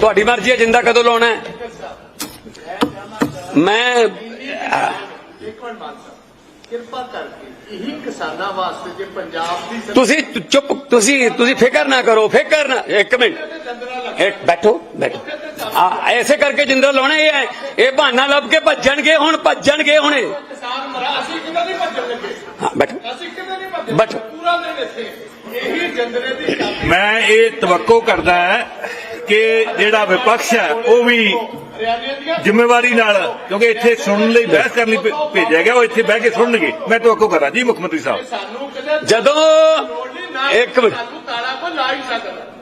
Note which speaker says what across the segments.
Speaker 1: ਤੁਹਾਡੀ ਮਰਜ਼ੀ ਹੈ ਜਿੰਦਾ ਕਦੋਂ ਲਾਉਣਾ ਹੈ। ਮੈਂ
Speaker 2: ਕਿਰਪਾ ਕਰਕੇ ਇਹੀ ਕਿਸਾਨਾਂ ਵਾਸਤੇ ਜੇ ਪੰਜਾਬ ਦੀ
Speaker 1: ਤੁਸੀਂ ਚੁੱਪ ਤੁਸੀਂ ਤੁਸੀਂ ਫਿਕਰ ਨਾ ਕਰੋ ਫਿਕਰ ਨਾ ਇੱਕ ਮਿੰਟ। ਇੱਕ ਬੈਠੋ ਬੈਠੋ। ਆ ਐਸੇ ਕਰਕੇ ਜਿੰਦਾ ਲਾਉਣਾ ਇਹ ਹੈ। ਇਹ ਬਹਾਨਾ ਲੱਭ ਕੇ ਭੱਜਣਗੇ ਹੁਣ ਭੱਜਣਗੇ ਹੁਣ ਇਹ।
Speaker 2: ਕਿਸਾਨ ਮਰਾ ਅਸੀਂ ਕਿਤੇ ਨਹੀਂ ਭੱਜਣ ਲੱਗੇ
Speaker 1: ਹਾਂ ਬੈਠੋ।
Speaker 2: ਅਸੀਂ ਕਿਤੇ ਨਹੀਂ ਭੱਜਣ
Speaker 1: ਬੈਠੋ।
Speaker 2: ਪੂਰਾ ਦਿਨ ਇੱਥੇ। ਇਹੀ ਜੰਦਰੇ ਦੀ ਚਾਬੀ
Speaker 3: ਮੈਂ ਇਹ ਤਵੱਕੋ ਕਰਦਾ ਹੈ ਕਿ ਜਿਹੜਾ ਵਿਪਕਸ਼ ਹੈ ਉਹ ਵੀ ਜ਼ਿੰਮੇਵਾਰੀ ਨਾਲ ਕਿਉਂਕਿ ਇੱਥੇ ਸੁਣਨ ਲਈ ਬਹਿਸ ਕਰਨ ਲਈ ਭੇਜਿਆ ਗਿਆ ਉਹ ਇੱਥੇ ਬਹਿ ਕੇ ਸੁਣਨਗੇ। ਮੈਂ ਤਵੱਕੋ ਕਰਾਂ ਜੀ ਮੁੱਖ ਮੰਤਰੀ ਸਾਹਿਬ।
Speaker 1: ਜਦੋਂ ਇੱਕ ਮਿੰਟ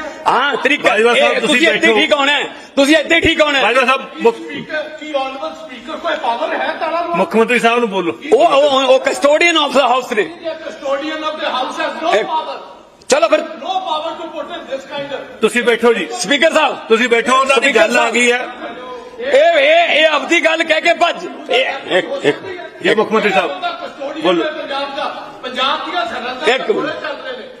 Speaker 1: ਹਾਂ ਤਰੀਕਾ
Speaker 3: ਬਾਜਵਾ ਸਾਹਿਬ,
Speaker 1: ਇਹ
Speaker 3: ਤੁਸੀਂ
Speaker 1: ਤੁਸੀਂ ਇੱਥੇ
Speaker 3: ਬੈਠੋ।
Speaker 1: ਠੀਕ ਹੋਣਾ ਹੈ। ਤੁਸੀਂ ਇੱਥੇ ਠੀਕ ਹੋਣਾ ਹੈ।
Speaker 3: ਬਾਜਵਾ ਸਾਹਿਬ ਮੁੱਖ
Speaker 2: ਸਪੀਕਰ ਕੀ ਆਨਵਰ ਸਪੀਕਰ ਕੋਈ ਪਾਵਰ ਹੈ ਤਾਲਾ ਨੂੰ
Speaker 3: ਮੁੱਖ ਮੰਤਰੀ ਸਾਹਿਬ ਨੂੰ ਬੋਲੋ।
Speaker 1: ਉਹ ਉਹ- ਉਹ ਕਸਟੋਡੀਅਨ ਆਫ ਦਾ ਹਾਊਸ ਨੇ।
Speaker 2: Custodian of the house has no
Speaker 1: ਇੱਕ-
Speaker 2: ਪਾਵਰ
Speaker 1: ਚਲੋ ਫਿਰ
Speaker 2: no power to put in this kind
Speaker 3: ਤੁਸੀਂ ਬੈਠੋ ਜੀ।
Speaker 1: ਸਪੀਕਰ ਸਾਹਿਬ।
Speaker 3: ਤੁਸੀਂ ਬੈਠੋ ਉਹਨਾਂ ਦੀ ਗੱਲ ਆ ਗਈ ਹੈ।
Speaker 1: ਇਹ ਇਹ ਇਹ ਆਪਦੀ ਗੱਲ ਕਹਿ ਕੇ ਭੱਜ। ਇਹ ਇੱਕ ਇੱਕ
Speaker 3: ਜੀ ਮੁੱਖ ਮੰਤਰੀ ਸਾਹਿਬ
Speaker 2: ਕਸਟੋਡੀਅਨ
Speaker 3: ਬੋਲੋ।
Speaker 2: ਹੈ ਪੰਜਾਬ ਦਾ। ਪੰਜਾਬ ਦੀਆਂ ਸਰਹੱਦਾਂ
Speaker 1: ਇੱਕ
Speaker 2: ਤੇ
Speaker 1: ਮਿੰਟ।
Speaker 2: ਗੋਲੇ ਚੱਲ ਰਹੇ ਨੇ।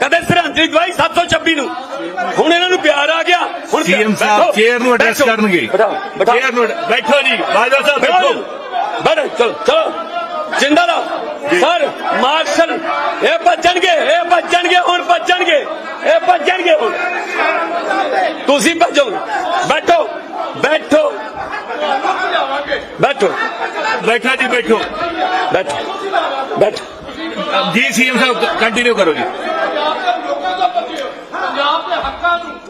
Speaker 1: ਕਦੇ ਸ਼ਰਧਾਂਜਲੀ ਦਵਾਈ 726 ਨੂੰ। ਹੁਣ ਇਹਨਾਂ ਨੂੰ ਪਿਆਰ ਆ ਗਿਆ। ਹੁਣ
Speaker 3: ਸੀਐਮ ਸਾਹਿਬ ਚੇਅਰ ਨੂੰ ਐਡਰੈਸ ਕਰਨਗੇ। ਚੇਅਰ ਨੂੰ ਬੈਠੋ ਜੀ। ਬਾਜਵਾ ਸਾਹਿਬ ਬੈਠੋ।
Speaker 1: ਬੈਠੋ। ਚਲੋ ਚਲੋ। ਜਿੰਦਾ ਲਾ ਸਰ ਮਾਰਸ਼ਲ ਇਹ ਭੱਜਣਗੇ ਇਹ ਭੱਜਣਗੇ ਹੁਣ ਭੱਜਣਗੇ। ਇਹ ਭੱਜਣਗੇ ਹੁਣ। ਤੁਸੀਂ ਭੱਜੋ। ਬੈਠੋ। ਬੈਠੋ। ਬੈਠੋ।
Speaker 3: ਬੈਠਾ ਜੀ ਬੈਠੋ।
Speaker 1: ਬੈਠੋ। ਬੈਠੋ।
Speaker 3: ਜੀ ਸੀਐਮ ਸਾਹਿਬ ਕੰਟੀਨਿਊ ਕਰੋ ਜੀ
Speaker 2: ਪੰਜਾਬ ਦੇ ਲੋਕਾਂ ਦਾ ਪਤੀ ਪੰਜਾਬ ਦੇ ਹੱਕਾਂ ਨੂੰ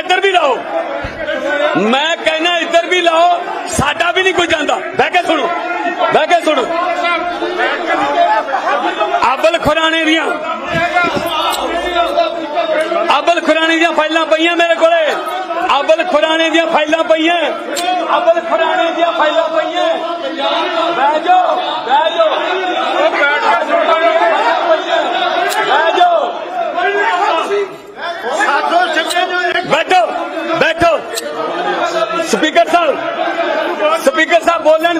Speaker 1: ਇੱਧਰ ਵੀ ਲਾਓ ਮੈਂ ਕਹਿੰਦਾ ਇੱਧਰ ਵੀ ਲਾਓ ਸਾਡਾ ਵੀ ਨਹੀਂ ਕੋਈ ਜਾਂਦਾ ਬਹਿ ਕੇ ਸੁਣੋ ਬਹਿ ਕੇ ਸੁਣੋ ਅਬਲ ਖੁਰਾਣੇ ਦੀਆਂ ਅਬਲ ਖੁਰਾਣੇ ਦੀਆਂ ਫਾਈਲਾਂ ਪਈਆਂ ਮੇਰੇ ਕੋਲੇ ਅਬਲ ਖੁਰਾਣੇ ਦੀਆਂ ਫਾਈਲਾਂ ਪਈਆਂ ਅਬਲ ਖੁਰਾਣੇ ਦੀਆਂ ਫਾਈਲਾਂ ਪਈਆਂ ਬਹਿ ਜਾਓ ਬਹਿ ਜਾਓ ਉਹ ਬੈਠ ਕੇ ਸੁਣੋ ਬਹਿ ਜਾਓ ਬੈਠੋ ਬੈਠੋ ਸਪੀਕਰ ਸਾਹਿਬ ਸਪੀਕਰ ਸਾਹਿਬ ਬੋਲਣ ਬੋਲਣ ਕਿਉਂ ਨਹੀਂ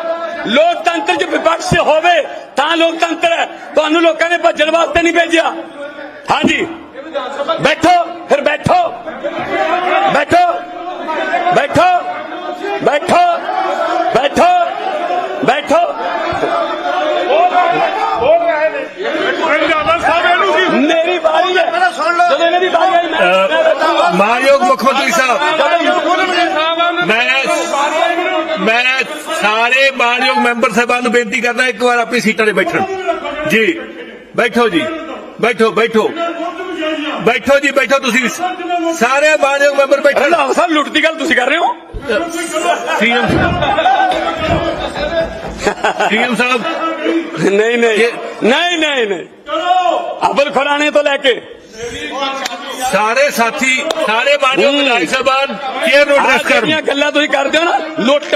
Speaker 1: ਲੋਕਤੰਤਰ ਚ ਵਿਪਕਸ਼ ਹੋਵੇ ਤਾਂ ਲੋਕਤੰਤਰ ਹੈ। ਤੁਹਾਨੂੰ ਲੋਕਾਂ ਨੇ ਭੱਜਣ ਵਾਸਤੇ ਨਹੀਂ ਭੇਜਿਆ। ਹਾਂਜੀ। ਬੈਠੋ ਫਿਰ ਬੈਠੋ। ਬੈਠੋ। ਬੈਠੋ। ਬੈਠੋ। ਬੈਠੋ। ਬੈਠੋ। ਮੇਰੀ ਵਾਰੀ ਹੈ। ਜਦੋਂ ਦੀ ਵਾਰੀ ਆਈ ਮੈਂ-
Speaker 3: ਮਾਨਯੋਗ ਮੁੱਖ ਮੰਤਰੀ ਸਾਹਿਬ। ਮੈਂ ਮੈਂ ਸਾਰੇ ਮਾਨਯੋਗ ਮੈਂਬਰ ਸਾਹਿਬਾਨ ਨੂੰ ਬੇਨਤੀ ਕਰਦਾ ਇੱਕ ਵਾਰ ਆਪਣੀ ਸੀਟਾਂ ਤੇ ਬੈਠਣ। ਜੀ ਬੈਠੋ ਜੀ ਬੈਠੋ ਬੈਠੋ। ਬੈਠੋ ਜੀ ਬੈਠੋ ਤੁਸੀਂ। ਸਾਰੇ ਮਾਨਯੋਗ ਮੈਂਬਰ ਬੈਠੋ
Speaker 1: ਰੰਧਾਵਾ ਸਾਹਿਬ ਲੁੱਟ ਦੀ ਗੱਲ ਤੁਸੀਂ ਕਰ ਰਹੇ ਹੋ?
Speaker 3: CM CM Sahib.
Speaker 1: ਨਹੀਂ ਨਹੀਂ। ਨਹੀਂ ਨਹੀਂ ਨਹੀਂ। ਅਬਲ ਖੁਰਾਣੇ ਤੋਂ ਲੈ ਕੇ।
Speaker 3: ਸਾਰੇ ਸਾਥੀ ਸਾਰੇ ਮਾਨਯੋਗ। ਵਿਧਾਇਕ ਸਾਹਿਬਾਨ ਕੇਅਰ ਨੂੰ ਐਡਰੈਸ ਕਰਨ।
Speaker 1: ਗੱਲਾਂ ਤੁਸੀਂ ਕਰਦੇ ਹੋ ਨਾ ਲੁੱਟ।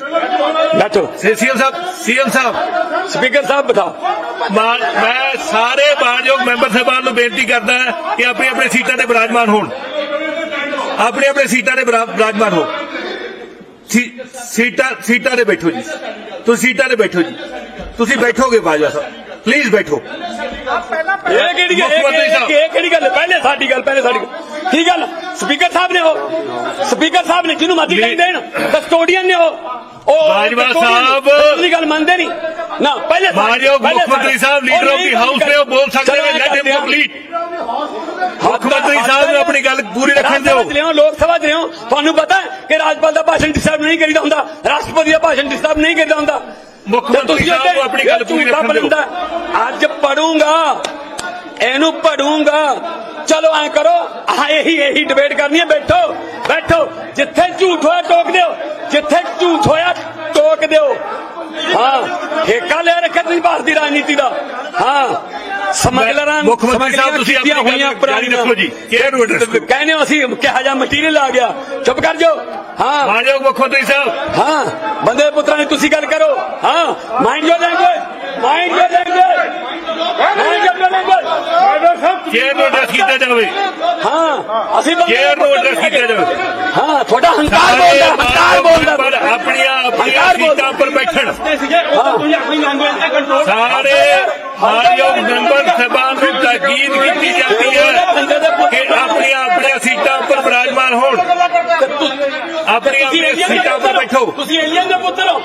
Speaker 1: ਬੈਠੋ
Speaker 3: CM Sahib CM Sahib
Speaker 1: speaker Sahib ਬਤਾਓ
Speaker 3: ਮਾ- ਮੈਂ ਸਾਰੇ ਮਾਨਯੋਗ ਮੈਂਬਰ ਸਾਹਿਬਾਨ ਨੂੰ ਬੇਨਤੀ ਕਰਦਾ ਕਿ ਆਪਣੀ ਆਪਣੀ ਸੀਟਾਂ ਤੇ ਬਿਰਾਜਮਾਨ ਹੋਣ ਆਪਣੀ ਆਪਣੀ ਸੀਟਾਂ ਤੇ ਬਿਰਾ- ਬਿਰਾਜਮਾਨ ਹੋ ਸੀ- ਸੀਟਾਂ ਸੀਟਾਂ ਤੇ ਬੈਠੋ ਜੀ ਤੁਸੀਂ ਸੀਟਾਂ ਤੇ ਬੈਠੋ ਜੀ ਤੁਸੀਂ ਬੈਠੋਗੇ ਬਾਜਵਾ ਸਾਹਿਬ ਪਲੀਜ਼ ਬੈਠੋ
Speaker 1: ਇਹ ਕਿਹੜੀ ਗੱਲ
Speaker 3: ਮੁੱਖ ਮੰਤਰੀ
Speaker 1: ਇਹ-
Speaker 3: ਸਾਹਿਬ।
Speaker 1: ਇਹ ਕਿਹੜੀ ਗੱਲ ਹੈ? ਪਹਿਲੇ ਸਾਡੀ ਗੱਲ ਪਹਿਲੇ ਸਾਡੀ ਗੱਲ ਕੀ ਗੱਲ ਸਪੀਕਰ ਸਾਹਿਬ ਨੇ ਉਹ ਸਪੀਕਰ ਸਾਹਿਬ ਨੇ ਜਿਹਨੂੰ ਮਰਜ਼ੀ
Speaker 3: ਨਹੀਂ।
Speaker 1: ਕਹਿੰਦੇ ਦੇਣ ਕਸਟੋਡੀਅਨ ਨੇ ਉਹ ਉਹ
Speaker 3: ਬਾਜਵਾ
Speaker 1: custodian
Speaker 3: ਸਾਹਿਬ।
Speaker 1: ਗੱਲ ਮੰਨਦੇ ਨਹੀਂ। ਨਾ ਪਹਿਲੇ
Speaker 3: ਮਾਨਯੋਗ
Speaker 1: ਪਹਿਲੇ
Speaker 3: ਮੁੱਖ ਮੰਤਰੀ Sahib leader of the house ਨੇ ਉਹ ਬੋਲ ਸਕਦੇ
Speaker 1: ਚਲੋ
Speaker 3: ਨੇ
Speaker 1: ਐਂ
Speaker 3: ਲੈਟ ਹਿਮ
Speaker 1: ਕਰਦੇ ਹਾਂ।
Speaker 3: ਕੰਪਲੀਟ ਮੁੱਖ ਮੰਤਰੀ ਸਾਹਿਬ ਨੂੰ ਆਪਣੀ ਗੱਲ ਪੂਰੀ ਰੱਖਣ ਦਿਓ।
Speaker 1: ਰਾਜ ਲਿਓ ਲੋਕ ਸਭਾ ਚ ਲਿਓ ਤੁਹਾਨੂੰ ਪਤਾ ਹੈ ਕਿ ਰਾਜਪਾਲ ਦਾ ਭਾਸ਼ਣ ਡਿਸਟਰਬ ਨਹੀਂ ਕਰੀਦਾ ਹੁੰਦਾ। ਰਾਸ਼ਟਰਪਤੀ ਦਾ ਭਾਸ਼ਣ ਡਿਸਟਰਬ ਨਹੀਂ ਕਰੀਦਾ ਹੁੰਦਾ।
Speaker 3: ਮੁੱਖ
Speaker 1: ਤੇ
Speaker 3: ਮੰਤਰੀ
Speaker 1: ਤੁਸੀਂ
Speaker 3: ਸਾਹਿਬ ਨੂੰ ਆਪਣੀ ਗੱਲ
Speaker 1: ਇਹ
Speaker 3: ਪੂਰੀ
Speaker 1: ਝੂਠਾ
Speaker 3: ਰੱਖਣ ਦਿਓ।
Speaker 1: ਪਰਿੰਦਾ। ਅੱਜ ਪੜੂੰਗਾ। ਇਹਨੂੰ ਪੜੂੰਗਾ। ਚਲੋ ਐ ਕਰੋ ਇਹੀ ਇਹੀ ਡਿਬੇਟ ਕਰਨੀ ਹੈ ਬੈਠੋ। ਬੈਠੋ। ਜਿੱਥੇ ਝੂਠ ਹੋਇਆ ਟੋਕ ਦਿਓ। ਜਿੱਥੇ ਝੂਠ ਹੋਇਆ ਹਾਂ ਠੇਕਾ ਲੈ ਰੱਖਿਆ ਤੁਸੀਂ ਭਾਰਤ ਦੀ ਰਾਜਨੀਤੀ ਦਾ। ਹਾਂ ਸਮਗਲਰਾਂ
Speaker 3: ਮੁੱਖ ਮੰਤਰੀ ਸਾਹਿਬ ਤੁਸੀਂ ਆਪਣੀ
Speaker 1: ਕੀਤੀਆਂ ਹੋਈਆਂ
Speaker 3: ਜਾਰੀ ਰੱਖੋ ਜੀ। ਕੇਅਰ ਕਰੋ
Speaker 1: ਕਹਿੰਦੇ ਅਸੀਂ ਕਿਹਾ ਜਾ ਮਟੀਰੀਅਲ ਆ ਗਿਆ। ਚੁੱਪ ਕਰ ਜਾਓ। ਹਾਂ।
Speaker 3: ਮਾਨਯੋਗ ਮੁੱਖ ਮੰਤਰੀ ਸਾਹਿਬ।
Speaker 1: ਹਾਂ ਬੰਦੇ ਪੁੱਤਰਾਂ ਨੇ ਤੁਸੀਂ ਗੱਲ ਕਰੋ। ਹਾਂ mind your language mind your language mind your language
Speaker 3: chair ਨੂੰ ਐਡਰੈਸ ਕੀਤਾ ਜਾਵੇ?
Speaker 1: ਹਾਂ ਅਸੀਂ
Speaker 3: ਕੇਅਰ ਨੂੰ ਐਡਰੈਸ ਕੀਤਾ ਜਾਵੇ?
Speaker 1: ਹਾਂ ਤੁਹਾਡਾ ਹੰਕਾਰ ਬੋਲਦਾ ਹੰਕਾਰ ਬੋਲਦਾ
Speaker 3: ਮੈਂਬਰ ਆਪਣੀਆਂ ਆਪਣੀਆਂ
Speaker 1: ਹੰਕਾਰ ਬੋਲਦਾ।
Speaker 3: ਸੀਟਾਂ ਉੱਪਰ ਬੈਠਣ
Speaker 1: ਤੁਸੀਂ ਆਪਣੀ ਲੈਂਗੁਏਜ ਤੇ ਕੰਟਰੋਲ
Speaker 3: ਸਾਰੇ ਮਾਨਯੋਗ ਮੈਂਬਰ ਸਾਹਿਬਾਨ ਨੂੰ ਤਾਕੀਦ ਕੀਤੀ ਜਾਂਦੀ ਹੈ ਕਿ ਆਪਣੀਆਂ ਆਪਣੀਆਂ ਸੀਟਾਂ ਉੱਪਰ ਬਿਰਾਜਮਾਨ ਹੋਣ ਆਪਣੀਆਂ ਆਪਣੀਆਂ ਸੀਟਾਂ ਉੱਪਰ ਬੈਠੋ
Speaker 1: ਤੁਸੀਂ ਏਲੀਅਨ ਦੇ ਪੁੱਤਰ ਹੋ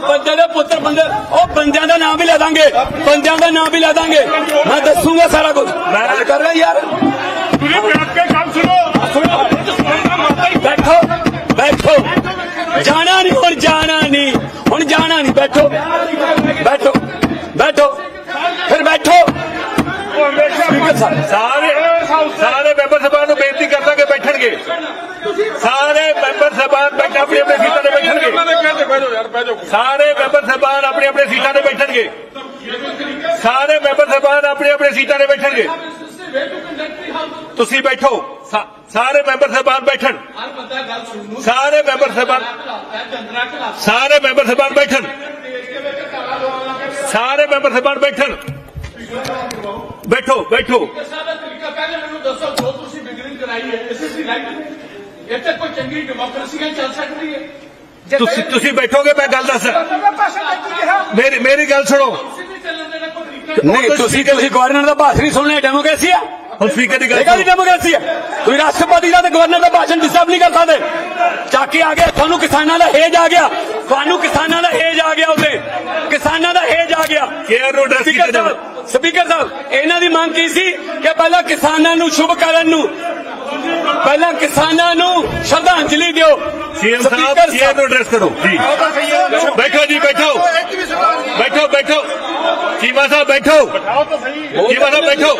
Speaker 1: ਬੰਦੇ ਦੇ ਪੁੱਤਰ ਬੰਦੇ ਉਹ ਬੰਦਿਆਂ ਦਾ ਨਾਮ ਵੀ ਲੈ ਦਾਂਗੇ ਬੰਦਿਆਂ ਦਾ ਨਾਮ ਵੀ ਲੈ ਦਾਂਗੇ ਮੈਂ ਦੱਸੂਗਾ ਸਾਰਾ ਕੁਝ ਮੈਂ ਕਰ ਰਿਹਾ ਯਾਰ
Speaker 3: ਤੁਸੀਂ ਬੈਠ ਕੇ ਗੱਲ ਸੁਣੋ
Speaker 1: ਬੈਠੋ ਬੈਠੋ ਜਾਣਾ ਨਹੀਂ ਹੁਣ ਜਾਣਾ ਨਹੀਂ ਹੁਣ ਜਾਣਾ ਨਹੀਂ ਬੈਠੋ। ਬੈਠੋ ਬੈਠੋ। ਫਿਰ ਬੈਠੋ। ਸਪੀਕਰ ਸਾਹਿਬ
Speaker 3: ਸਾਰੇ ਸਾਰੇ ਮੈਂਬਰ ਸਾਹਿਬਾਨ ਨੂੰ ਬੇਨਤੀ ਕਰਦਾ ਕਿ ਬੈਠਣਗੇ। ਸਾਰੇ ਮੈਂਬਰ ਸਾਹਿਬਾਨ ਬੈਠ ਆਪਣੀ ਆਪਣੇ ਸੀਟਾਂ ਤੇ ਬੈਠਣਗੇ। ਸਾਰੇ ਮੈਂਬਰ ਸਾਹਿਬਾਨ ਆਪਣੀ ਆਪਣੇ ਸੀਟਾਂ ਤੇ ਬੈਠਣਗੇ। ਸਾਰੇ ਮੈਂਬਰ ਸਾਹਿਬਾਨ ਆਪਣੀ ਆਪਣੇ ਸੀਟਾਂ ਤੇ ਬੈਠਣਗੇ। ਤੁਸੀਂ ਬੈਠੋ। ਸਾ- ਸਾਰੇ ਮੈਂਬਰ ਸਾਹਿਬਾਨ ਬੈਠਣ। ਸਾਰੇ ਮੈਂਬਰ ਸਾਹਿਬਾਨ ਸਾਰੇ ਮੈਂਬਰ ਸਾਹਿਬਾਨ ਬੈਠਣ। ਸਾਰੇ ਮੈਂਬਰ ਸਾਹਿਬਾਨ ਬੈਠਣ। ਬੈਠੋ ਬੈਠੋ।
Speaker 2: ਸਾਡਾ ਤਰੀਕਾ ਪਹਿਲੇ ਮੈਨੂੰ ਦੱਸੋ ਜੋ ਤੁਸੀਂ ਬਿਗਰਿੰਗ ਕਰਾਈ ਹੈ ਇਸੇ ਸੀ ਰਾਈਟ ਇੱਥੇ ਕੋਈ ਚੰਗੀ ਡੈਮੋਕ੍ਰੇਸੀ ਹੈ ਚੱਲ ਸਕਦੀ ਹੈ?
Speaker 3: ਤੁਸੀਂ ਤੁਸੀਂ ਬੈਠੋਗੇ ਮੈਂ ਗੱਲ ਦੱਸ। ਮੇਰੀ ਮੇਰੀ ਗੱਲ ਸੁਣੋ।
Speaker 2: ਤੁਸੀਂ ਵੀ ਚੱਲਣ ਦੇਣਾ ਕੋਈ ਤਰੀਕਾ।
Speaker 1: ਨਹੀਂ ਤੁਸੀਂ ਤੁਸੀਂ ਗਵਰਨਰ ਦਾ ਭਾਸ਼ਣ ਹੀ ਸੁਣਨਾ ਡੈਮੋਕ੍ਰੇਸੀ ਆ।
Speaker 3: ਹੁਣ ਸਪੀਕਰ ਦੀ ਗੱਲ
Speaker 1: ਇਹ ਕਾਹਦੀ ਡੈਮੋਕ੍ਰੇਸੀ ਹੈ ਤੁਸੀਂ ਰਾਸ਼ਟਰਪਤੀ ਦਾ ਤੇ ਗਵਰਨਰ ਦਾ ਭਾਸ਼ਣ ਡਿਸਟਰਬ ਨਹੀਂ ਕਰ ਸਕਦੇ। ਚਾਕੀ ਆ ਗਿਆ ਤੁਹਾਨੂੰ ਕਿਸਾਨਾਂ ਦਾ ਹੇਜ ਆ ਗਿਆ। ਤੁਹਾਨੂੰ ਕਿਸਾਨਾਂ ਦਾ ਹੇਜ ਆ ਗਿਆ ਉਹਦੇ ਕਿਸਾਨਾਂ ਦਾ ਹੇਜ ਆ ਗਿਆ।
Speaker 3: ਕੇਅਰ ਨੂੰ address ਕੀਤਾ
Speaker 1: ਸਪੀਕਰ
Speaker 3: ਜਾਵੇ।
Speaker 1: ਸਾਹਿਬ ਸਪੀਕਰ ਸਾਹਿਬ ਇਹਨਾਂ ਦੀ ਮੰਗ ਕੀ ਸੀ? ਕਿ ਪਹਿਲਾਂ ਕਿਸਾਨਾਂ ਨੂੰ ਸ਼ੁਭ ਕਰਨ ਨੂੰ ਪਹਿਲਾਂ ਕਿਸਾਨਾਂ ਨੂੰ ਸ਼ਰਧਾਂਜਲੀ ਦਿਓ।
Speaker 3: ਸੀਐਮ ਸਾਹਿਬ ਕੇਅਰ ਨੂੰ ਐਡਰੈਸ ਕਰੋ ਜੀ। ਬੈਠੋ ਜੀ ਬੈਠੋ। ਬੈਠੋ ਬੈਠੋ। ਚੀਮਾ ਸਾਹਿਬ ਬੈਠੋ। ਚੀਮਾ ਸਾਹਿਬ ਬੈਠੋ।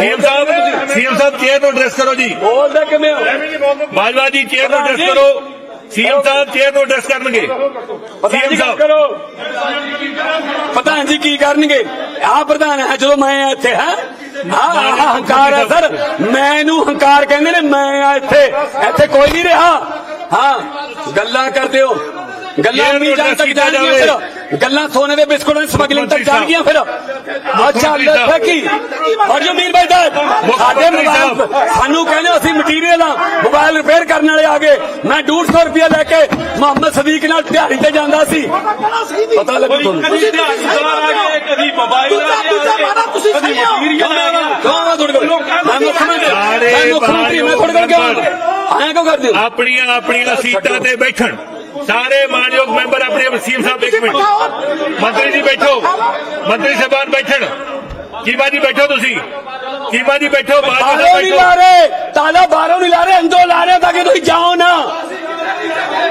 Speaker 3: CM Sahib CM Sahib chair ਨੂੰ ਐਡਰੈਸ ਕਰੋ ਜੀ।
Speaker 1: ਬੋਲਦੇ ਕਿਵੇਂ
Speaker 3: ਬਾਜਵਾ ਜੀ ਚੇਅਰ ਨੂੰ ਐਡਰੈਸ ਕਰੋ। ਸੀਐਮ ਸਾਹਿਬ ਚੇਅਰ ਨੂੰ ਐਡਰੈਸ ਕਰਨਗੇ। ਸੀਐਮ ਸਾਹਿਬ।
Speaker 1: ਪ੍ਰਧਾਨ ਜੀ ਕੀ ਕਰਨਗੇ? ਆ ਪ੍ਰਧਾਨ ਹੈ ਜਦੋਂ ਮੈਂ ਇੱਥੇ ਹਾਂ? ਹਾਂ ਆਹ ਹੰਕਾਰ ਹੈ ਸਰ। ਮੈਨੂੰ ਹੰਕਾਰ ਕਹਿੰਦੇ ਨੇ ਮੈਂ ਆ ਇੱਥੇ ਇੱਥੇ ਕੋਈ ਨਹੀਂ ਰਿਹਾ। ਹਾਂ ਗੱਲਾਂ ਕਰਦੇ ਹੋ। ਗੱਲਾਂ
Speaker 3: ਜੇ
Speaker 1: ਉਮੀ ਜਾਣ ਤੱਕ ਜਾਣਗੀਆਂ। ਫਿਰ। ਗੱਲਾਂ ਸੋਨੇ ਦੇ ਬਿਸਕੁਟਾਂ ਦੀ ਸਮਗਲਿੰਗ ਤੱਕ ਜਾਣਗੀਆਂ ਫਿਰ। ਅੱਛਾ
Speaker 3: ਮੰਤਰੀ
Speaker 1: ਲੈ
Speaker 3: ਸਾਹਿਬ।
Speaker 1: ਕੀ ਔਰ ਜਮੀਰ ਭਾਈ ਦਾ ਸਾਡੇ ਮੋਬਾਈਲ
Speaker 3: ਸਾਹਿਬ।
Speaker 1: ਸਾਨੂੰ ਕਹਿੰਦੇ ਅਸੀਂ ਮਟੀਰੀਅਲ ਆ ਮੋਬਾਈਲ ਰਿਪੇਅਰ ਕਰਨ ਵਾਲੇ ਆ ਗਏ। ਮੈਂ 150 ਰੁਪਏ ਲੈ ਕੇ ਮੁਹੰਮਦ ਸਦੀਕ ਨਾਲ ਦਿਹਾੜੀ ਤੇ ਜਾਂਦਾ ਸੀ। ਪਤਾ ਲੱਗੂ ਤੁਹਾਨੂੰ?
Speaker 4: ਕਦੀ ਧਿਆਨ ਆ ਗਏ ਕਦੀ ਮੋਬਾਈਲ ਆ ਗਿਆ
Speaker 5: ਤੁਸੀਂ
Speaker 4: ਕਦੀ
Speaker 5: ਸਹੀ ਹੋ।
Speaker 1: ਕਿਉਂ ਤੁਹਾਡੇ ਕੋਲ ਮੈਂ ਮੁੱਖ ਮੰਤਰੀ
Speaker 3: ਸਾਰੇ
Speaker 1: ਮੈਂ ਮੁੱਖ ਮੰਤਰੀ ਮੈਂ ਤੁਹਾਡੇ ਕੋਲ ਕਿਉਂ ਆਇਆ ਕਿਉਂ ਕਰਦੇ ਹੋ?
Speaker 3: ਆਪਣੀਆਂ ਆਪਣੀਆਂ ਸੀਟਾਂ ਤੇ ਬੈਠਣ। ਸਾਰੇ ਮਾਨਯੋਗ ਮੈਂਬਰ ਆਪਣੇ ਵਸੀਮ ਸਾਹਿਬ ਇੱਕ ਮਿੰਟ। ਮੰਤਰੀ ਜੀ ਬੈਠੋ। ਮੰਤਰੀ ਸਾਹਿਬਾਨ ਬੈਠਣ। ਕੀਮਾ ਜੀ ਬੈਠੋ ਤੁਸੀਂ। ਕੀਮਾ ਜੀ ਬੈਠੋ
Speaker 1: ਬਾਹਰੋਂ ਨਹੀਂ ਲਾ ਰਹੇ। ਤਾਲਾ ਬਾਹਰੋਂ ਨਹੀਂ ਲਾ ਰਹੇ। ਅੰਦਰੋਂ ਲਾ ਰਹੇ ਤਾਂ ਕਿ ਤੁਸੀਂ ਜਾਓ ਨਾ।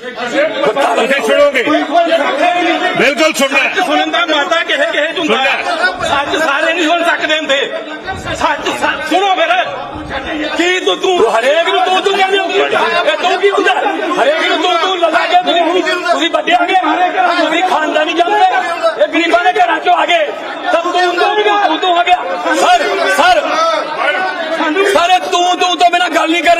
Speaker 3: ਤੁਸੀਂ ਸੁਣੋਗੇ ਬਿਲਕੁਲ ਸੁਣਨਾ।
Speaker 4: ਸੁਣਨ ਦਾ ਮਾਤਾ ਕਿਸੇ ਚ ਹੁੰਦਾ। ਸੱਚ ਸਾਰੇ ਨਹੀਂ ਸੁਣ ਸਕਦੇ ਹੁੰਦੇ। ਸੱਚ ਸੁਣੋ ਫਿਰ। ਕੀ ਤੂੰ ਤੂੰ
Speaker 1: ਹਰੇਕ ਨੂੰ ਤੂੰ ਤੂੰ ਕਹਿੰਦੇ ਹੋ? ਇਹ ਤੂੰ ਕੀ ਹੁੰਦਾ? ਹਰੇਕ ਨੂੰ ਤੂੰ ਤੂੰ ਲਗਾ ਕੇ ਤੁਸੀਂ ਵੱਡੇ ਆ ਗਏ ਤੁਸੀਂ ਖਾਨਦਾਨੀ ਜਾਂਦੇ। ਇਹ ਗਰੀਬਾਂ ਦੇ ਘਰਾਂ ਚੋਂ ਆ ਗਏ। ਤਾਂ ਤੂੰ ਤੂੰ ਤੂੰ ਤੂੰ ਹੋ ਗਿਆ ਸਰ। ਸਰ। ਸਰ ਤੂੰ ਤੂੰ ਤੋਂ ਬਿਨਾ ਗੱਲ ਨਹੀਂ ਕਰ ਰਿਹਾ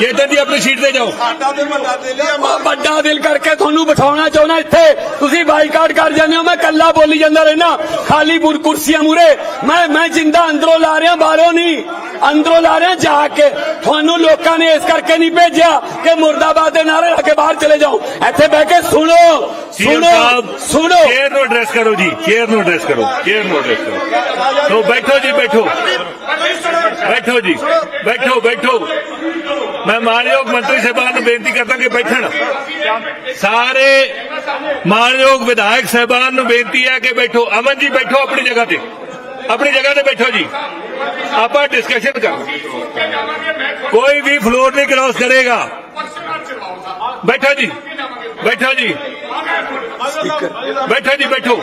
Speaker 3: ਚੇਤਨ ਜੀ ਆਪਣੀ ਸੀਟ ਤੇ ਜਾਓ।
Speaker 1: ਮੈਂ ਵੱਡਾ ਦਿਲ ਕਰਕੇ ਤੁਹਾਨੂੰ ਬਿਠਾਉਣਾ ਚਾਹੁੰਦਾ ਇੱਥੇ। ਤੁਸੀਂ ਬਾਈਕਾਟ ਕਰ ਜਾਂਦੇ ਹੋ ਮੈਂ ਕੱਲਾ ਬੋਲੀ ਜਾਂਦਾ ਰਹਿਣਾ ਖਾਲੀ ਬੁਰ ਕੁਰਸੀਆਂ ਮੂਰੇ ਮੈਂ ਮੈਂ ਜਿੰਦਾ ਅੰਦਰੋਂ ਲਾ ਰਿਹਾ ਬਾਹਰੋਂ ਨਹੀਂ। ਅੰਦਰੋਂ ਲਾ ਰਿਹਾ ਜਾ ਕੇ। ਤੁਹਾਨੂੰ ਲੋਕਾਂ ਨੇ ਇਸ ਕਰਕੇ ਨਹੀਂ ਭੇਜਿਆ ਕਿ ਮੁਰਦਾਬਾਦ ਦੇ ਨਾਰੇ ਲਾ ਕੇ ਬਾਹਰ ਚਲੇ ਜਾਓ। ਇੱਥੇ ਬਹਿ ਕੇ ਸੁਣੋ। ਸੁਣੋ ਸੁਣੋ
Speaker 3: ਚੇਅਰ ਨੂੰ ਐਡਰੈਸ ਕਰੋ ਜੀ ਚੇਅਰ ਨੂੰ ਐਡਰੈਸ ਕਰੋ ਚੇਅਰ ਨੂੰ ਐਡਰੈਸ ਕਰੋ। ਸੋ ਬੈਠੋ ਜੀ ਬੈਠੋ। ਬੈਠੋ ਜੀ ਬੈਠੋ ਬੈਠੋ। ਮੈਂ ਮਾਨਯੋਗ ਮੰਤਰੀ ਸਾਹਿਬਾਨ ਨੂੰ ਬੇਨਤੀ ਕਰਦਾ ਕਿ ਬੈਠਣ। ਸਾਰੇ ਮਾਨਯੋਗ ਵਿਧਾਇਕ ਸਾਹਿਬਾਨ ਨੂੰ ਬੇਨਤੀ ਹੈ ਕਿ ਬੈਠੋ। ਅਮਨ ਜੀ ਬੈਠੋ ਆਪਣੀ ਜਗ੍ਹਾ ਤੇ। ਆਪਣੀ ਜਗ੍ਹਾ ਤੇ ਬੈਠੋ ਜੀ। ਆਪਾਂ ਡਿਸਕਸ਼ਨ ਕਰ ਕੋਈ ਵੀ ਫਲੋਰ ਨਹੀਂ ਕ੍ਰਾਸ ਕਰੇਗਾ। ਬੈਠੋ ਜੀ ਬੈਠੋ ਜੀ। ਬੈਠੋ ਜੀ ਬੈਠੋ।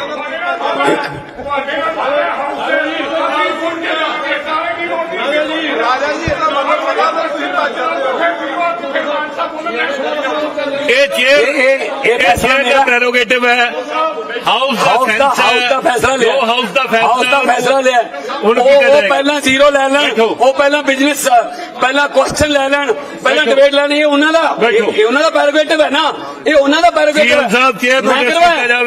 Speaker 3: ਪ੍ਰੈਰੋਗੇਟਿਵ ਹੈ ਹਾਊਸ ਦਾ ਜੋ ਹਾਊਸ ਦਾ ਫੈਸਲਾ
Speaker 1: ਹਾਊਸ ਦਾ ਫੈਸਲਾ ਲਿਆ।
Speaker 3: ਹੁਣ
Speaker 1: ਉਹ
Speaker 3: ਕੀ
Speaker 1: ਉਹ
Speaker 3: ਕਰੇ?
Speaker 1: ਪਹਿਲਾਂ ਜ਼ੀਰੋ ਲੈ ਲੈਣ।
Speaker 3: ਬੈਠੋ।
Speaker 1: ਉਹ ਪਹਿਲਾਂ ਬਿਜ਼ਨਸ ਪਹਿਲਾਂ ਕੁਐਸਚਨ ਲੈ ਲੈਣ। ਪਹਿਲਾਂ
Speaker 3: ਬੈਠੋ।
Speaker 1: ਡਿਬੇਟ ਲੈਣ ਇਹ ਉਹਨਾਂ ਦਾ।
Speaker 3: ਬੈਠੋ।
Speaker 1: ਇਹ ਇਹ ਉਹਨਾਂ ਦਾ ਪੈਰੋਗੇਟਿਵ ਹੈ ਨਾ। ਇਹ ਉਹਨਾਂ ਦਾ ਪੈਰੋਗੇਟਿਵ
Speaker 3: ਸੀਐਮ ਸਾਹਿਬ ਚੇਅਰ ਨੂੰ
Speaker 1: ਮੈਂ
Speaker 3: ਐਡਰੈਸ
Speaker 1: ਕਰਵਾਇਆ।
Speaker 3: ਕੀਤਾ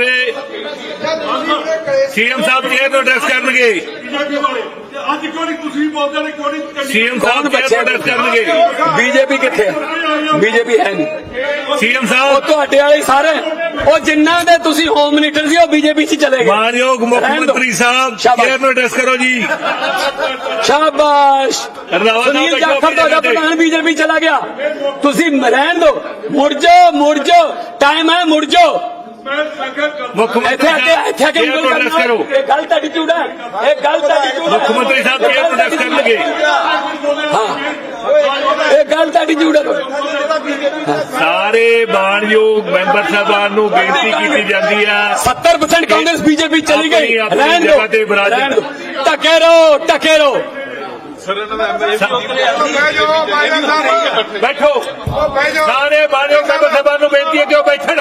Speaker 5: ਅੱਜ ਕਿਉਂ ਨਹੀਂ ਤੁਸੀਂ ਬੋਲਦੇ ਨੇ? ਕਿਉਂ ਨਹੀਂ
Speaker 3: ਸੀਐਮ ਸਾਹਿਬ
Speaker 1: ਬੱਚੇ
Speaker 3: ਐਡਰੈਸ ਕਰਨਗੇ।
Speaker 1: ਬੀਜੇਪੀ ਕਿੱਥੇ ਹੈ ਬੀਜੇਪੀ ਹੈ ਨਹੀਂ।
Speaker 3: ਸੀਐਮ
Speaker 1: ਉਹ
Speaker 3: ਸਾਹਿਬ
Speaker 1: ਤੁਹਾਡੇ ਵਾਲੇ ਸਾਰੇ। ਉਹ ਜਿੰਨਾ ਦੇ ਤੁਸੀਂ ਹੋਮ ਮਿਨਿਸਟਰ ਸੀ ਉਹ ਬੀਜੇਪੀ 'ਚ ਚਲੇ ਗਏ।
Speaker 3: ਮਾਨਯੋਗ ਮੁੱਖ। ਮੰਤਰੀ ਸਾਹਿਬ। ਚੇਅਰ ਨੂੰ ਐਡਰੈਸ ਕਰੋ ਜੀ।
Speaker 1: ਸ਼ਾਬਾਸ਼। ਸੁਨੀਲ ਜਾਖੜ ਤੁਹਾਡਾ। ਪ੍ਰਧਾਨ ਬੀਜੇਪੀ ਚਲਾ ਗਿਆ। ਤੁਸੀਂ ਰਹਿਣ ਦਿਓ ਮੁੜ ਜਾਓ ਮੁੜ ਜਾਓ। ਟਾਈਮ ਹੈ ਮੁੜ ਜਾਓ।
Speaker 3: ਮੁੱਖ ਮੰਤਰੀ
Speaker 1: ਇੱਥੇ ਆ ਕੇ ਇੱਥੇ ਆ ਕੇ ਉਂਗਲ
Speaker 3: ਐਡਰੈਸ
Speaker 1: ਕਰਨਾ।
Speaker 3: ਕਰੋ।
Speaker 1: ਇਹ ਗਲਤ ਐਟੀਟਿਊਡ ਹੈ। ਇਹ ਗਲਤ ਐਟੀਟਿਊਡ
Speaker 3: ਮੁੱਖ ਮੰਤਰੀ ਸਾਹਿਬ ਨੂੰ ਐਡਰੈਸ ਕਰਨਗੇ।
Speaker 1: ਇਹ ਗਲਤ ਐਟੀਟਿਊਡ ਹੈ।
Speaker 3: ਸਾਰੇ ਮਾਨਯੋਗ ਮੈਂਬਰ ਸਾਹਿਬਾਨ ਨੂੰ ਬੇਨਤੀ ਕੀਤੀ ਜਾਂਦੀ ਹੈ
Speaker 1: 70% ਕਾਂਗਰਸ ਬੀਜੇਪੀ ਚਲੀ ਗਈ।
Speaker 3: ਆਪਣੀ- ਆਪਣੀ
Speaker 1: ਰਹਿਣ
Speaker 3: ਜਗ੍ਹਾ ਤੇ
Speaker 1: ਦਿਓ
Speaker 3: ਵਿਰਾਜਣ।
Speaker 1: ਰਹਿਣ ਦਿਓ। ਟਕੇ ਰਹੋ ਟਕੇ ਰਹੋ।
Speaker 3: ਬੈਠੋ। ਸਾਰੇ ਮਾਨਯੋਗ ਮੈਂਬਰ ਸਾਹਿਬਾਨ ਨੂੰ ਬੇਨਤੀ ਹੈ ਕਿ ਉਹ ਬੈਠਣ।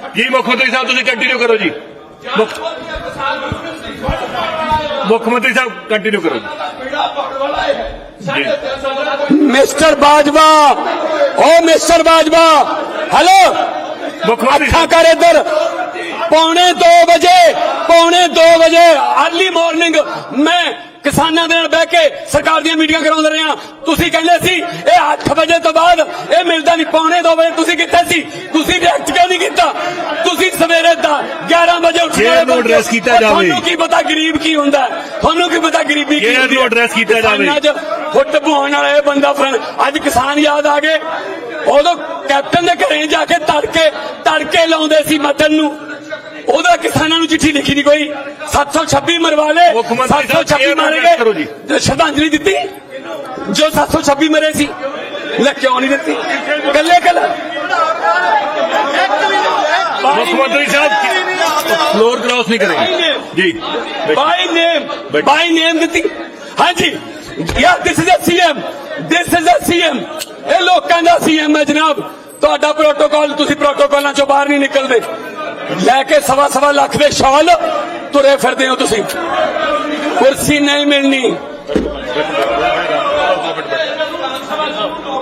Speaker 3: ਜੀ ਮੁੱਖ ਮੰਤਰੀ ਸਾਹਿਬ ਤੁਸੀਂ ਕੰਟੀਨਿਊ ਕਰੋ ਜੀ। ਮੁੱਖ ਮੰਤਰੀ ਸਾਹਿਬ ਕੰਟੀਨਿਊ ਕਰੋ ਜੀ।
Speaker 1: ਮਿਸਟਰ ਬਾਜਵਾ ਓ ਮਿਸਟਰ ਬਾਜਵਾ ਹੈਲੋ।
Speaker 3: ਮੁੱਖ ਮੰਤਰੀ
Speaker 1: ਕਰ ਇੱਧਰ। ਪੌਣੇ 2 ਵਜੇ ਪੌਣੇ 2 ਵਜੇ ਅਰਲੀ ਮਾਰਨਿੰਗ ਮੈਂ ਕਿਸਾਨਾਂ ਦੇ ਨਾਲ ਬਹਿ ਕੇ ਸਰਕਾਰ ਦੀਆਂ ਮੀਟਿੰਗਾਂ ਕਰਾਉਂਦੇ ਰਹੇ ਹਾਂ ਤੁਸੀਂ ਕਹਿੰਦੇ ਸੀ ਇਹ 8 ਵਜੇ ਤੋਂ ਬਾਅਦ ਇਹ ਮਿਲਦਾ ਨਹੀਂ ਪੌਣੇ 2 ਵਜੇ ਤੁਸੀਂ ਕਿੱਥੇ ਸੀ ਤੁਸੀਂ ਰਿਐਕਟ ਕਿਉਂ ਨਹੀਂ ਕੀਤਾ ਤੁਸੀਂ ਸਵੇਰੇ ਦਾ 11 ਵਜੇ ਉੱਠ
Speaker 3: Chair ਨੂੰ address ਕੀਤਾ ਜਾਵੇ।
Speaker 1: ਤੁਹਾਨੂੰ ਕੀ ਪਤਾ ਗਰੀਬ ਕੀ ਹੁੰਦਾ? ਤੁਹਾਨੂੰ ਕੀ ਪਤਾ ਗਰੀਬੀ ਕੀ ਹੁੰਦੀ
Speaker 3: ਨੂੰ
Speaker 1: ਹੈ?
Speaker 3: address ਕੀਤਾ ਜਾਵੇ।
Speaker 1: 'ਚ ਫੁੱਟ ਬਹਾਉਣ ਵਾਲਾ ਇਹ ਬੰਦਾ ਫਰਨ ਅੱਜ ਕਿਸਾਨ ਯਾਦ ਆ ਗਏ ਉਦੋਂ ਕੈਪਟਨ ਦੇ ਘਰੇ ਜਾ ਕੇ ਤੜਕੇ ਤੜਕੇ ਲਾਉਂਦੇ ਸੀ ਮਟਨ ਨੂੰ ਉਹਦਾ ਕਿਸਾਨਾਂ ਨੂੰ ਚਿੱਠੀ ਲਿਖੀ ਨਹੀਂ ਕੋਈ 726 ਮਰਵਾ ਲਏ
Speaker 3: ਮੁੱਖ ਮੰਤਰੀ ਸਾਹਿਬ,
Speaker 1: 726
Speaker 3: chair ਨੂੰ
Speaker 1: ਮਾਰੇ
Speaker 3: address ਕਰੋ ਜੀ।
Speaker 1: ਗਏ ਸ਼ਰਧਾਂਜਲੀ ਦਿੱਤੀ ਜੋ 726 ਮਰੇ ਸੀ ਲੈ ਕਿਉਂ ਨਹੀਂ ਦਿੱਤੀ ਕੱਲੇ ਕੱਲੇ
Speaker 3: ਮੁੱਖ ਮੰਤਰੀ ਸਾਹਿਬ ਫਲੋਰ ਕ੍ਰਾਸ ਨਹੀਂ ਕਰੇਗੇ ਜੀ
Speaker 1: ਬਾਈ ਨੇਮ
Speaker 3: ਬੈਠੋ।
Speaker 1: ਬਾਈ ਨੇਮ ਦਿੱਤੀ ਹਾਂਜੀ yeah this is a CM this is a CM ਇਹ ਲੋਕਾਂ ਦਾ ਸੀਐਮ ਹੈ ਜਨਾਬ ਤੁਹਾਡਾ ਪ੍ਰੋਟੋਕਾਲ ਤੁਸੀਂ ਪ੍ਰੋਟੋਕਾਲਾਂ ਚੋਂ ਬਾਹਰ ਨਹੀਂ ਨਿਕਲਦੇ ਲੈ ਕੇ ਸਵਾ ਸਵਾ ਲੱਖ ਦੇ ਸ਼ਾਲ ਤੁਰੇ ਫਿਰਦੇ ਹੋ ਤੁਸੀਂ। ਕੁਰਸੀ ਨਹੀਂ ਮਿਲਣੀ।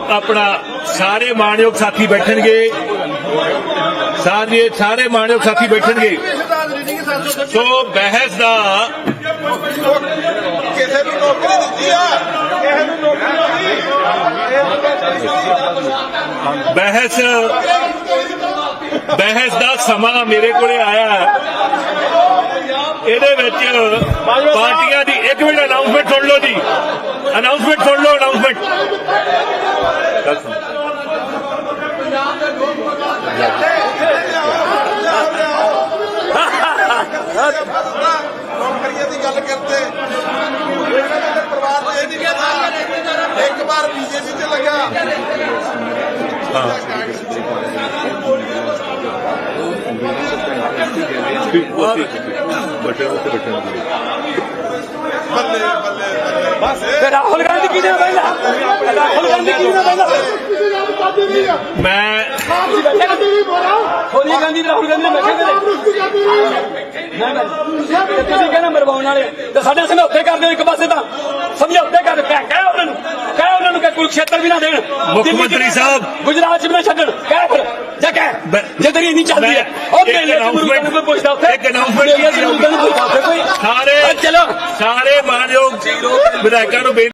Speaker 3: ਆਪਣਾ ਸਾਰੇ ਮਾਣਯੋਗ ਸਾਥੀ ਬੈਠਣਗੇ। ਸਾਰੇ ਸਾਰੇ ਮਾਣਯੋਗ ਸਾਥੀ ਬੈਠਣਗੇ। ਸੋ ਬਹਿਸ ਦਾ
Speaker 5: ਕਿਸੇ ਨੂੰ ਨੌਕਰੀ ਦਿੱਤੀ ਆ। ਕਿਸੇ ਨੂੰ ਨੌਕਰੀ
Speaker 3: ਬਹਿਸ ਬਹਿਸ ਦਾ ਸਮਾਂ ਮੇਰੇ ਕੋਲੇ ਆਇਆ। ਹੈ। ਇਹਦੇ ਵਿੱਚ ਪਾਰਟੀਆਂ ਦੀ ਇੱਕ ਮਿੰਟ ਅਨਾਉਂਸਮੈਂਟ ਸੁਣ ਲਓ ਜੀ। ਅਨਾਉਂਸਮੈਂਟ ਸੁਣ ਲਓ ਅਨਾਉਂਸਮੈਂਟ
Speaker 5: ਨੌਕਰੀਆਂ ਦੀ ਗੱਲ ਕਰਦੇ ਪਰਿਵਾਰ ਇਹ ਨਹੀਂ ਕਹਿੰਦਾ ਇੱਕ ਵਾਰ ਬੀਜੇਪੀ ਤੇ ਲੱਗਾ ਬੱਲੇ ਬੱਲੇ ਬਸ
Speaker 1: ਤੇ ਰਾਹੁਲ ਗਾਂਧੀ ਕਿਹਨੇ ਬੈਠਾ ਰਾਹੁਲ ਗਾਂਧੀ ਕਿਹਨੇ ਬੈਠਾ
Speaker 3: ਮੈਂ
Speaker 1: ਸੋਨੀਆ ਗਾਂਧੀ ਤੇ ਰਾਹੁਲ ਗਾਂਧੀ ਨੇ ਬੈਠੇ ਨੇ। ਨਾ ਨਾ ਤੁਸੀਂ ਕਹਿੰਦੇ ਮਰਵਾਉਣ ਵਾਲੇ? ਤੇ ਸਾਡੇ ਸਮਝੌਤੇ ਕਰਦੇ ਹੋ ਇੱਕ ਪਾਸੇ ਤਾਂ। ਸਮਝੌਤੇ ਕਰਦੇ ਕਹਿ ਕਹਿ ਉਹਨਾਂ ਨੂੰ ਕਹਿ ਉਹਨਾਂ ਨੂੰ ਕਿ ਕੁਰਕਸ਼ੇਤਰ ਵੀ ਨਾ ਦੇਣ
Speaker 3: ਮੁੱਖ ਮੰਤਰੀ ਸਾਹਿਬ।
Speaker 1: ਗੁਜਰਾਤ ਚ ਵੀ ਨਾ ਛੱਡਣ ਕਹਿ ਫਿਰ ਜਾ ਕਹਿ
Speaker 3: ਮੈਂ-
Speaker 1: ਜੇ ਤੇਰੀ ਇੰਨੀ ਚੱਲਦੀ ਹੈ ਉਹ ਮੇਲੇ ਨੂੰ ਕੋਈ ਪੁੱਛਦਾ ਉੱਥੇ
Speaker 3: ਇੱਕ
Speaker 1: ਉੱਥੇ ਕੋਈ।
Speaker 3: ਸਾਰੇ
Speaker 1: ਚਲੋ।
Speaker 3: ਸਾਰੇ ਮਾਨਯੋਗ ਵਿਧਾਇਕਾਂ ਨੂੰ